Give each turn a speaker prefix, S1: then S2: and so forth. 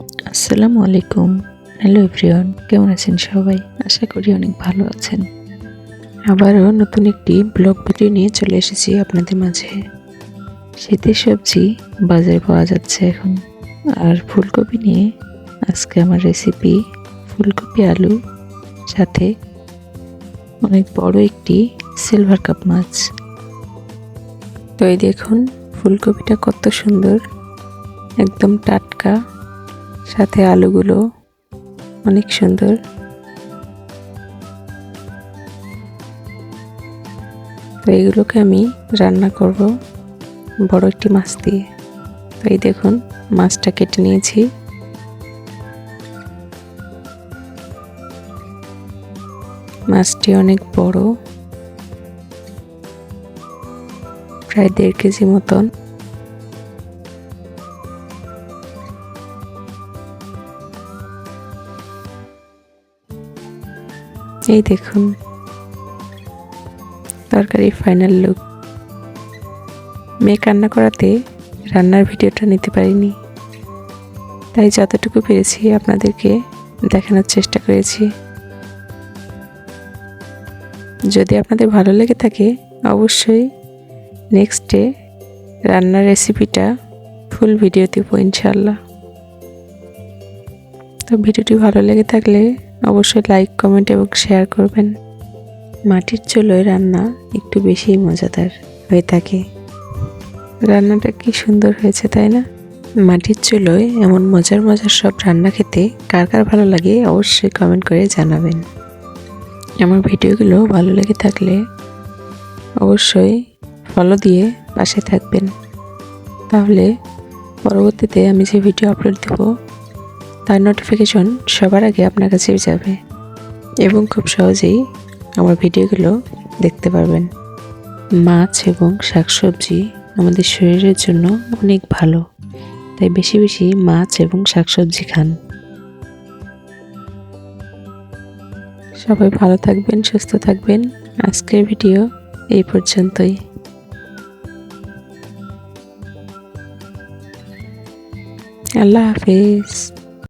S1: আসসালামু আলাইকুম। Hello everyone, কেমন আছেন সবাই? আশা করি অনেক ভালো আছেন। আবারও নতুন একটি ব্লগ ভিডিও নিয়ে চলে এসেছি আপনাদের মাঝে। শীতের সবজি বাজারে পাওয়া যাচ্ছে এখন। আর ফুলকপি নিয়ে আজকে আমার রেসিপি ফুলকপি আলু, সাথে অনেক বড় একটি সিলভার কাপ মাছ। তো এই দেখুন, ফুলকপিটা কত সুন্দর, একদম টাটকা। সাথে আলুগুলো অনেক সুন্দর। তো এগুলোকে আমি রান্না করব বড় একটি মাছ দিয়ে। তো এই দেখুন, মাছটা কেটে নিয়েছি। মাছটি অনেক বড়, প্রায় দেড় কেজি মতন। এই দেখুন। তরকারি ফাইনাল লুক মেয়ে কান্না করাতে রান্নার ভিডিওটা নিতে পারিনি। তাই যতটুকু পেরেছি আপনাদেরকে দেখানোর চেষ্টা করেছি। যদি আপনাদের ভালো লেগে থাকে, অবশ্যই নেক্সট ডে রান্নার রেসিপিটা ফুল ভিডিও দেব ইনশাল্লাহ তো ভিডিওটি ভালো লেগে থাকলে অবশ্যই লাইক কমেন্ট এবং শেয়ার করবেন। মাটির চুলোয় রান্না একটু বেশিই মজাদার হয়ে থাকে। রান্নাটা কি সুন্দর হয়েছে, তাই না? মাটির চুলোয় এমন মজার মজার সব রান্না খেতে কার কার ভালো লাগে অবশ্যই কমেন্ট করে জানাবেন। আমার ভিডিওগুলো ভালো লেগে থাকলে অবশ্যই ফলো দিয়ে পাশে থাকবেন। তাহলে পরবর্তীতে আমি যে ভিডিও আপলোড দেবো তার নোটিফিকেশন সবার আগে আপনার কাছে যাবে এবং খুব সহজেই আমার ভিডিওগুলো দেখতে পারবেন। মাছ এবং শাকসবজি আমাদের শরীরের জন্য অনেক ভালো, তাই বেশি বেশি মাছ এবং শাকসবজি খান। সবাই ভালো থাকবেন, সুস্থ থাকবেন। আজকের ভিডিও এই পর্যন্তই। আল্লাহ হাফিজ।